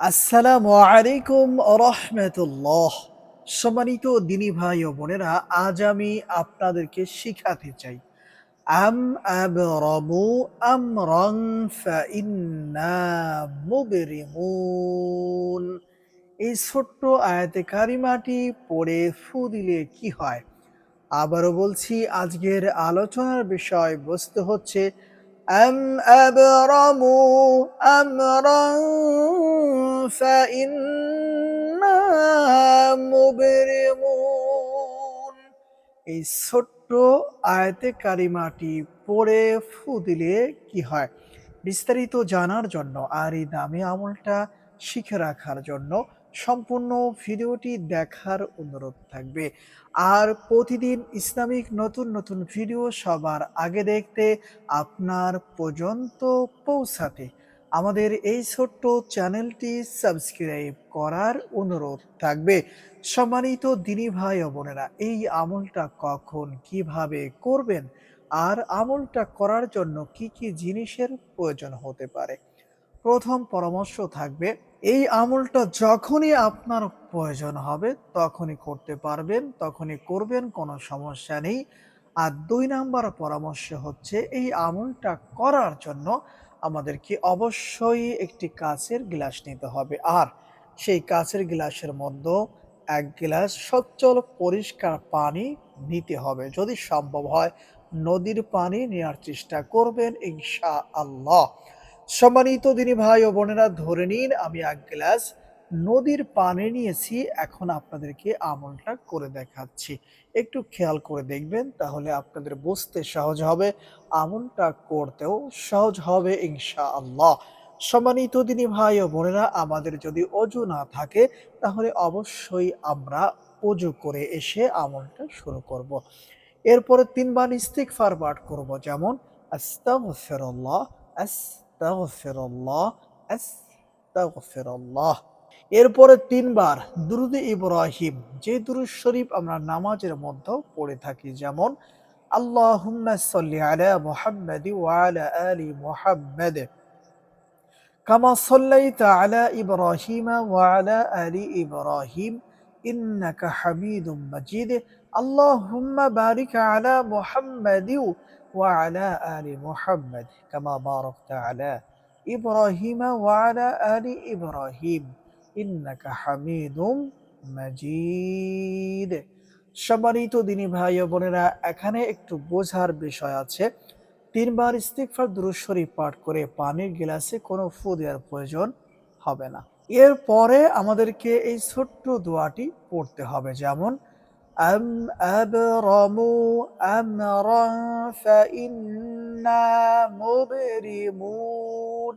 আসসালামু আলাইকুম রহমতুল্লাহ। সম্মানিত দিনী ভাই ও বোনেরা, আজ আমি আপনাদেরকে শিখাতে চাই। আম আবরামু আমরান ফাইন্না মুবরিমুন। এই ছোট্ট আয়াতে কারিমাটি পড়ে ফু দিলে কি হয়? আবারও বলছি, আজকের আলোচনার বিষয় বস্তু হচ্ছে أم أبرموا أمرا فإنا مبرمون এই ছোট্ট আয়াতে কারিমাটি পড়ে ফু দিলে কি হয় বিস্তারিত জানার জন্য আর এই দামি আমলটা শিখে রাখার জন্য সম্পূর্ণ ভিডিওটি দেখার অনুরোধ থাকবে। আর প্রতিদিন ইসলামিক নতুন নতুন ভিডিও সবার আগে দেখতে আপনার পর্যন্ত পৌঁছাতে আমাদের এই ছোট্ট চ্যানেলটি সাবস্ক্রাইব করার অনুরোধ থাকবে। সম্মানিত দিনী ভাই বোনেরা, এই আমলটা কখন কীভাবে করবেন? আর আমলটা করার জন্য কি কি জিনিসের প্রয়োজন হতে পারে? প্রথম পরামর্শ থাকবে এই আমলটা যখনই আপনার প্রয়োজন হবে, তখনই করতে পারবেন, তখনই করবেন, কোনো সমস্যা নেই। আর দুই নাম্বার পরামর্শ হচ্ছে, এই আমলটা করার জন্য আমাদেরকে অবশ্যই একটি কাচের গ্লাস নিতে হবে। আর সেই কাচের গ্লাসের মধ্যে এক গ্লাস সচ্ছল পরিষ্কার পানি নিতে হবে। যদি সম্ভব হয়, নদীর পানি নেওয়ার চেষ্টা করবেন ইনশা আল্লাহ সম্মানিত দিনী ভাই ও বোনেরা, ধরে নিন আমি এক গ্লাস নদীর পানি নিয়েছি, এখন আপনাদেরকে আমলটা করে দেখাচ্ছি। একটু খেয়াল করে দেখবেন, তাহলে আপনাদের বুঝতে সহজ হবে, আমলটা করতেও সহজ হবে ইনশা আল্লাহ সম্মানিত দিনী ভাই ও বোনেরা, আমাদের যদি অজু না থাকে, তাহলে অবশ্যই আমরা অজু করে এসে আমলটা শুরু করব। এরপরে তিনবার ইস্তিগফার পাঠ করব, যেমন আস্তাগফিরুল্লাহ। আস্তাগফিরুল্লাহ এরপরে তিনবার, দুরুদে ইব্রাহিম। যে দুরুদ শরীফ আমরা নামাজের মধ্যে পড়ে থাকি, যেমন, আল্লাহুম্মা সাল্লি আলা মুহাম্মাদ ওয়া আলা আলি মুহাম্মাদ। কামা সাল্লাইতা আলা ইব্রাহিম ওয়া আলা আলি ইব্রাহিম, ইন্নাকা হামিদুম আলি মুহাম্মাদ কামা বারাকতা আলা ইব্রাহিম ওয়া আলা আলি ইব্রাহিম ইন্নাকা হামিদুম মাজিদ সম্মানিত দিনী ভাই বোনেরা, এখানে একটু বোঝার বিষয় আছে। তিনবার ইস্তিগফার দুরূদ শরীফ পাঠ করে পানির গিলাসে কোনো ফু দেওয়ার প্রয়োজন হবে না। এরপরে আমাদেরকে এই ছোট্ট দোয়াটি পড়তে হবে। যেমন আম আবরামু আমরান ফাইন্না মুবরিমুন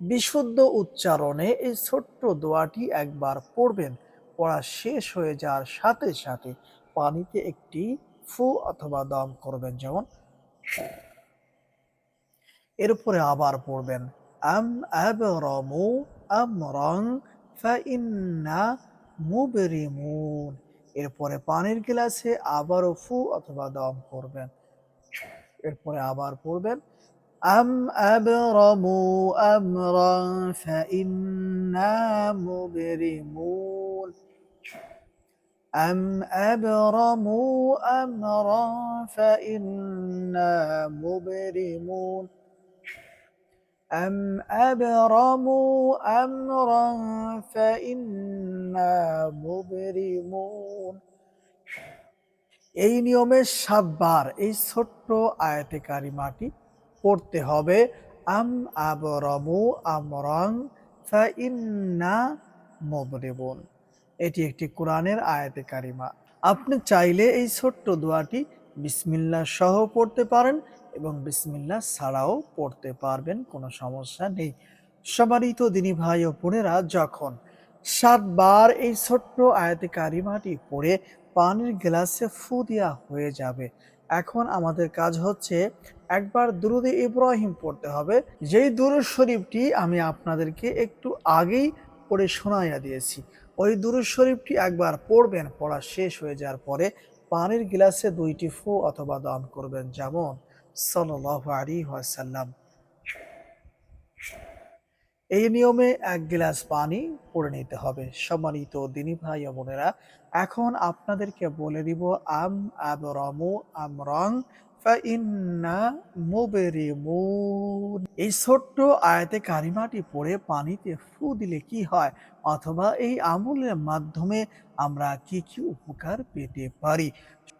বিশুদ্ধ উচ্চারণে এই ছোট্ট দোয়াটি একবার পড়বেন। পড়া শেষ হয়ে যাওয়ার সাথে সাথে পানিতে একটি ফু অথবা দম করবেন, যেমন এরপরে আবার পড়বেন, আম আবরামু আমরং ফাইন্না মুবরিমুন। এরপরে পানির গ্লাসে আবার ফু অথবা দম করবেন। এরপরে আবার পড়বেন, আম আবরামু আমরান ফাইন্না মুবরিমুন। আম আবরামু আমরান ফাইন্না মুবরিমুন। أم أبرموا أمرا فإنا مبرمون এই নিয়মে সাতবার এই ছোট্ট আয়াতে কারিমাটি পড়তে হবে আম আবরমু আমরং ফাইন্না মুবরিমুন এটি একটি কোরআনের আয়াতে কারিমা আপনি চাইলে এই ছোট্ট দোয়াটি বিসমিল্লা সহ পড়তে পারেন এবং বিসমিল্লা ছাড়াও পড়তে পারবেন, কোনো সমস্যা নেই। সবারই তো দিনী ভাই ও বোনেরা যখন সাতবার এই ছোট্ট আয়াতে কারিমাটি পড়ে পানির গ্লাসে ফু দেওয়া হয়ে যাবে। এখন আমাদের কাজ হচ্ছে একবার দুরুদে ইব্রাহিম পড়তে হবে। যেই দুরুদ শরীফটি আমি আপনাদেরকে একটু আগেই পড়ে শোনাইয়া দিয়েছি। ওই দুরুদ শরীফটি একবার পড়বেন, পড়া শেষ হয়ে যাওয়ার পরে পানির গ্লাসে দুইটি ফু অথবা দান করবেন। যেমন ওয়াসাল্লাম। এই নিয়মে এক গ্লাস পানি করে নিতে হবে। সম্মানিত দিনী ভাই বোনেরা, এখন আপনাদেরকে বলে দিব, আম আবরমু আমরং এই ছোট্ট আয়াতে কারিমাটি পড়ে পানিতে ফু দিলে কি হয়? অথবা এই আমলের মাধ্যমে আমরা কি কি উপকার পেতে পারি?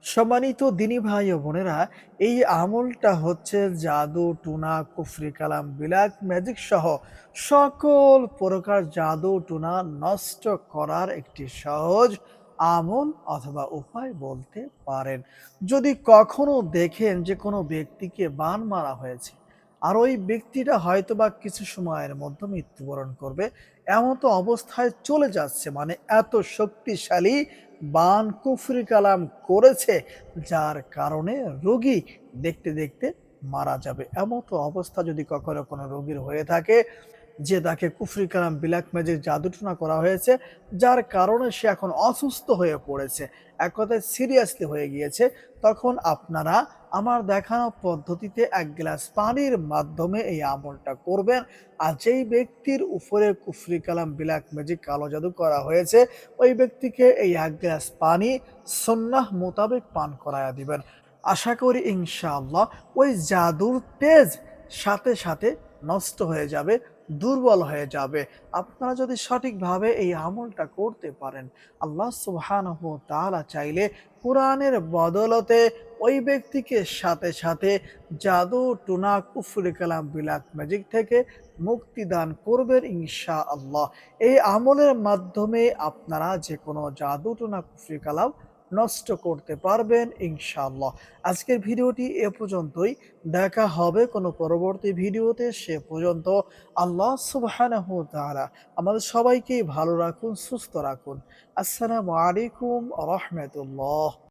সম্মানিত দিনী ভাই ও বোনেরা, এই আমলটা হচ্ছে জাদু, টুনা, কুফরি কালাম বিলাক ম্যাজিক সহ সকল প্রকার জাদু, টুনা নষ্ট করার একটি সহজ আমল অথবা উপায় বলতে পারেন। যদি কখনো দেখেন যে কোনো ব্যক্তিকে বান মারা হয়েছে, আর ওই ব্যক্তিটা হয়তোবা কিছু সময়ের মধ্যে মৃত্যুবরণ করবে এমন তো অবস্থায় চলে যাচ্ছে মানে এত শক্তিশালী বান কুফরি কালাম করেছে, যার কারণে রোগী দেখতে দেখতে মারা যাবে। এমন তো অবস্থা যদি কখনো কোনো রোগীর হয়ে থাকে যে তাকে কুফরি কালাম বিলাক ম্যাজিক জাদুটনা করা হয়েছে, যার কারণে সে এখন অসুস্থ হয়ে পড়েছে। এক কথায় সিরিয়াসলি হয়ে গিয়েছে। তখন আপনারা আমার দেখানো পদ্ধতিতে এক গ্লাস পানির মাধ্যমে এই আমলটা করবেন। আর যেই ব্যক্তির উপরে কুফরি কালাম বিলাক ম্যাজিক কালো জাদু করা হয়েছে, ওই ব্যক্তিকে এই এক গ্লাস পানি সন্ন্যাহ মোতাবেক পান করায়া দিবেন। আশা করি ইনশাআল্লাহ ওই জাদুর তেজ সাথে সাথে নষ্ট হয়ে যাবে। দুর্বল হয়ে যাবে। আপনারা যদি সঠিকভাবে এই আমলটা করতে পারেন, আল্লাহ সুবহানাহু তাআলা চাইলে কোরআনের বদলতে ওই ব্যক্তিকে সাথে সাথে জাদু, টুনা, কুফরি, কালাম বিলাক ম্যাজিক থেকে মুক্তি দান করবেন ইনশা আল্লাহ এই আমলের মাধ্যমে আপনারা যে কোনো জাদু, টুনা, কুফরি, কালাম নষ্ট করতে পারবেন ইনশাআল্লাহ। আজকের ভিডিওটি এ পর্যন্তই। দেখা হবে কোনো পরবর্তী ভিডিওতে। সে পর্যন্ত আল্লাহ সুবাহ আমাদের সবাইকে ভালো রাখুন, সুস্থ রাখুন। আসসালামু আলাইকুম রাহমাতুল্লাহ।